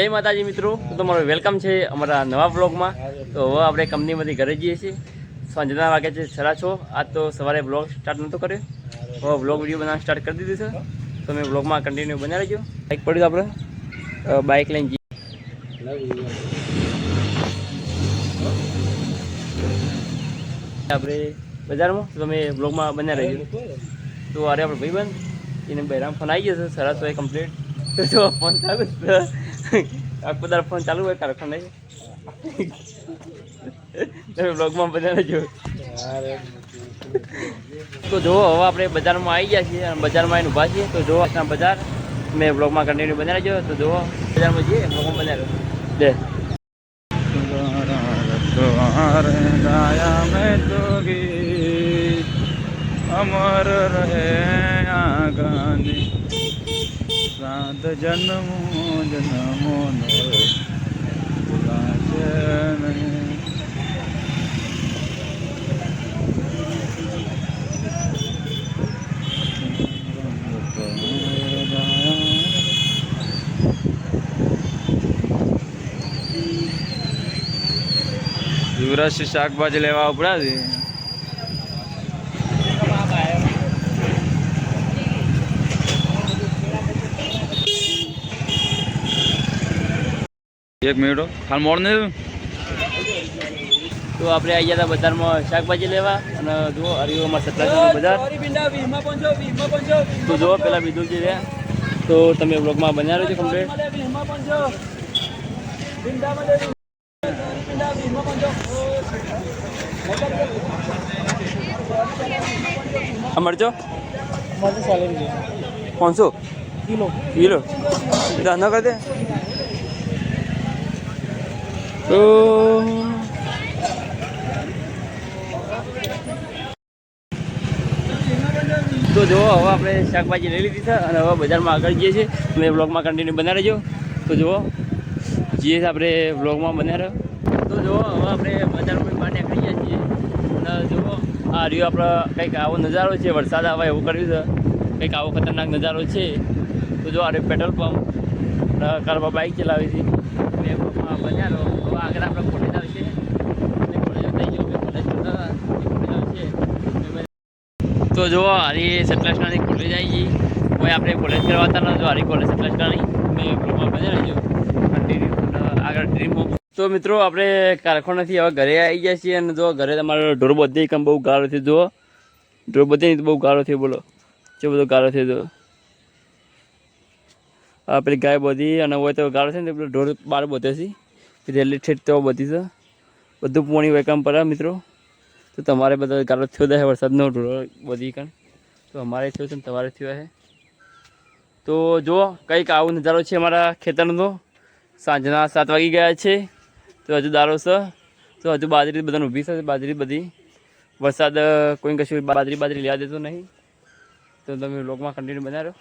જય માતાજી મિત્રો, તો તમારું વેલકમ છે અમારા નવા બ્લોગમાં તો હવે આપણે કંપનીમાંથી ઘરે જઈએ છીએ. સાંજના વાગે છે સરા છો. આજ તો સવારે બ્લોગ સ્ટાર્ટ નહોતો કર્યો. હવે બ્લોગ વીડિયો બનાવવાનું સ્ટાર્ટ કરી દીધું છે. તો તમે બ્લોગમાં કન્ટિન્યુ બનાવી લેજો બાઇક પડ્યું આપણે. બાઇક લઈને જઈએ. આપણે બજારમાં, તો તમે બ્લોગમાં બનાવી રહેજો. તો અરે આપણે ભાઈબંધ, એને બહેરામ ફોન આવી જશે સરસ હોય કમ્પ્લીટ તો ફોન ચાલુ છે. આખો દાડો ફોન ચાલુ હોય, કારખાન તમે બ્લોગમાં બધાને જો તો જુઓ, હવે આપણે બજારમાં આવી ગયા છીએ અને બજારમાં આવીને ઊભા છીએ. તો જુઓ આપણા બજાર. મેં બ્લોગમાં કન્ટિન્યુ બનાવી જો તો જુઓ, બજારમાં જઈએ બ્લોગમાં બનાવ્યો દે અમર રહે આગળ સાત જન્મો જન્મો ભૂલાશે નહીં. શાકભાજી લેવા ઉપડ્યા છે એક મિનિટ. હાલ મોડ ને તો આપણે આવી ગયા હતા બજારમાં શાકભાજી લેવા અને જુઓ હરિઓમાં સતલાસનું બજાર. તો જુઓ પેલા વિદુલજી રહ્યા. તો તમે બ્લોગમાં બન્યા રહેજો કમ્પ્લીટ આ મરચો પાંચસો? કિલો. કિલો? દસ ન કરી દે તો તો જો હવે આપણે શાકભાજી લઈ લીધી છે અને હવે બજારમાં આગળ જઈએ છીએ. તમે બ્લોગમાં કન્ટિન્યુ બના રહેજો. તો જુઓ જઈએ આપણે બ્લોગમાં બના રહ્યો. તો જુઓ, હવે આપણે બજારમાં માટે ગયા છીએ. અને જુઓ, આ રહ્યો આપણો કંઈક આવો નજારો છે. વરસાદ આવે એવું કર્યું છે. કંઈક આવો ખતરનાક નજારો છે. તો જો આ પેટ્રોલ પંપ. અને કારમાં બાઇક ચલાવી હતી બ્લોગમાં બન્યા રહો. હવે આગળ આપણે કોલેજ આવશે. અને તો જો હારી સતલાસનાની કોલેજ આવી ગઈ. કોઈ આપણે કોલેજ કરવાતા ન જો હારી કોલેજ સતલાસનાની મેં બ્લોગમાં બન્યા રહેજો. આગળ ડ્રીમ તો મિત્રો, આપણે કારખાનાથી હવે ઘરે આવી ગયા છીએ અને જો ઘરે તમારો ઢોર બધી કામ બહુ ગાળો થયો, જુઓ. ઢોર બધી બહુ ગાળો થયો, બોલો. જો બધો ગાળો થયો તો પેલી ગાય બધી અને હોય તો ગાળો છે ને પેલો ઢોર બાર છે. રેલી ઠેઠ તો બધી છે. બધું પોણી વેકામ પર મિત્રો. તો તમારે બધા ગાળો થયો છે વરસાદનો ઢોર બધી કણ. તો અમારે થયો છે ને તમારે થયો છે તો જુઓ કંઈક આવો નજારો છે અમારા ખેતરનો. સાંજના સાત વાગી ગયા છે. તો હજુ દારો છે. તો હજુ બાજરી બધાને ઊભી છે, બાજરી બધી. વરસાદ કોઈ કશું બાજરી બાજરી લેવા દેતો નહીં. તો તમે લોકમાં કન્ટિન્યુ બનાવી. રહ્યો